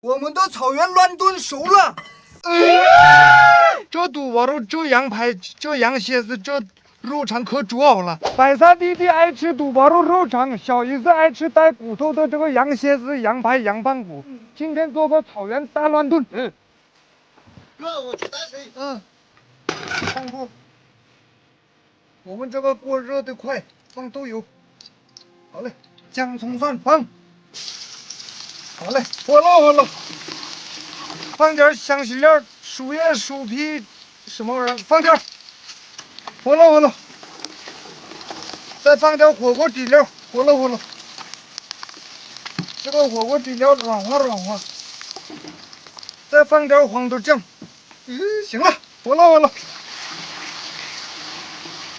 我们的草原乱炖熟了。这肚窝肉，这羊排，这羊蝎子，这肉肠可煮好了。白萨弟弟爱吃肚包肉肉肠，小姨子爱吃带骨头的这个羊蝎子、羊排、羊棒骨。今天做个草原大乱炖。嗯，哥，我去打水。嗯，放锅。我们这个锅热得快，放豆油。好嘞，姜葱蒜放。好嘞，火了火了。放点香辛料、树叶、树皮，什么玩意儿？放点儿。火了火了。再放点火锅底料，火了火了。这个火锅底料软和软和。再放点黄豆酱。嗯，行了，火了火了。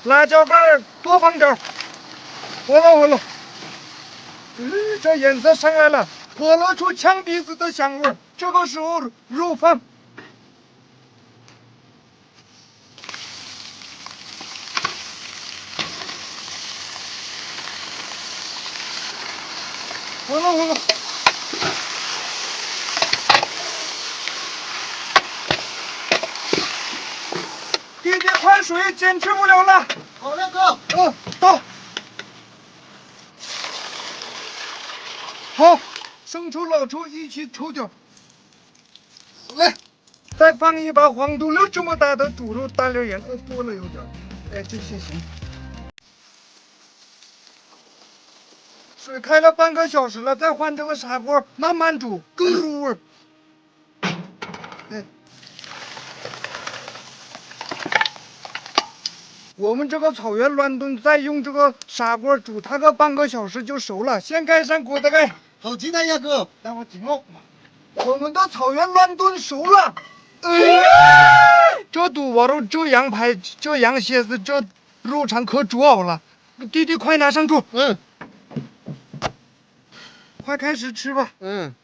辣椒干多放点儿，火了火了。嗯，这颜色上来了，泼了出呛鼻子的香味儿。这个时候肉放，火了火了。弟弟快水，坚持不了了。好嘞，哥。嗯，到。好，生抽、老抽一起抽掉。来，再放一把黄豆粒这么大的猪肉，大粒颜色多了有点。哎，这些行。水开了半个小时了，再换这个砂锅，慢慢煮，更入味儿。哎。我们这个草原乱炖，再用这个砂锅煮它个半个小时就熟了。先盖上锅的盖，好期待呀，哥。待会儿停哦。我们的草原乱炖熟了。哎这肚窝肉，这羊排，这羊蝎子，这肉肠可煮好了。弟弟，快拿上桌，嗯快开始吃吧。嗯，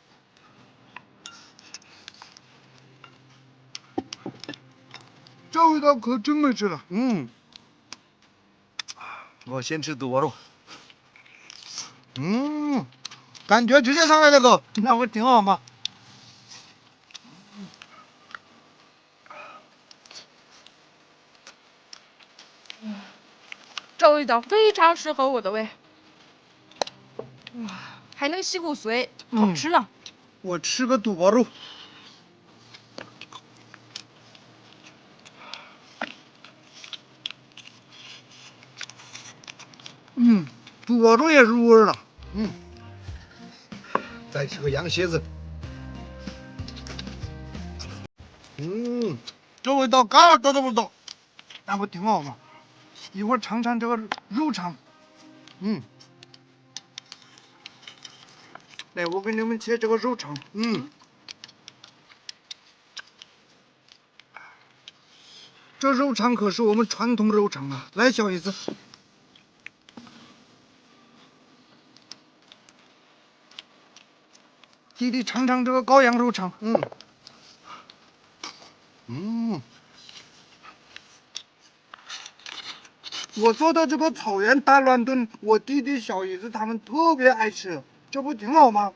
这味道可真没吃了。嗯。我先吃肚窝肉。嗯，感觉直接上来了，哥。那不挺好吗？这味道非常适合我的胃，哇，还能吸骨髓，好吃呢。我吃个肚包肉。嗯，肚包肉也入味了。嗯。再吃个羊蝎子。嗯，这味道嘎儿都不到。那不挺好吗？一会儿尝尝这个肉肠。嗯来，我给你们切这个肉肠。嗯，这肉肠可是我们传统肉肠啊！来，小姨子，弟弟尝尝这个羔羊肉肠。嗯。嗯，我做的这个草原大乱炖，我弟弟、小姨子他们特别爱吃，这不挺好吗？